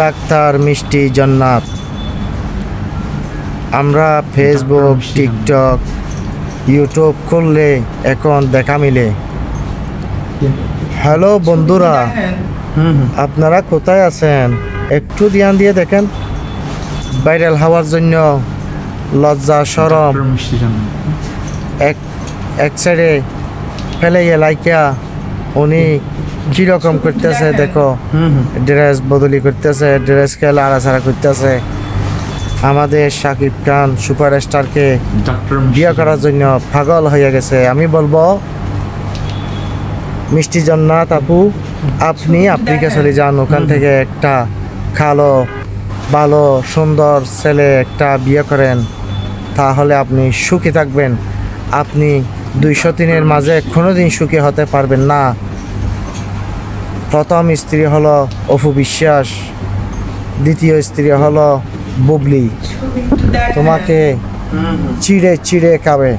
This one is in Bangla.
ডাক্তার মিষ্টি জন্নাত। আমরা ফেসবুক টিকটক ইউটিউব খুললে এখন দেখা মিলে। হ্যালো বন্ধুরা আপনারা কোথায় আছেন? একটু ধ্যান দিয়ে দেখেন। ভাইরাল হওয়ার জন্য লজ্জা সরম এক এক সাইডে ফেলে লাইকা উনি কীরকম করতেছে দেখো। ড্রেস বদলি করতেছে ড্রেস খেলে আড়াছাড়া করতেছে। আমাদের শাকিব খান সুপারস্টারকে বিয়ে করার জন্য পাগল হয়ে গেছে। আমি বলব মিষ্টি জন্নাথ আপু আপনি আফ্রিকা চলে যান। ওখান থেকে একটা খালো ভালো সুন্দর ছেলে একটা বিয়ে করেন। তাহলে আপনি সুখী থাকবেন। আপনি দুইশো তিনের মাঝে কোনো দিন সুখী হতে পারবেন না। প্রথম স্ত্রী হলো অপু বিশ্বাস দ্বিতীয় স্ত্রী হলো বুবলি। তোমাকে চিড়ে চিড়ে খাবে।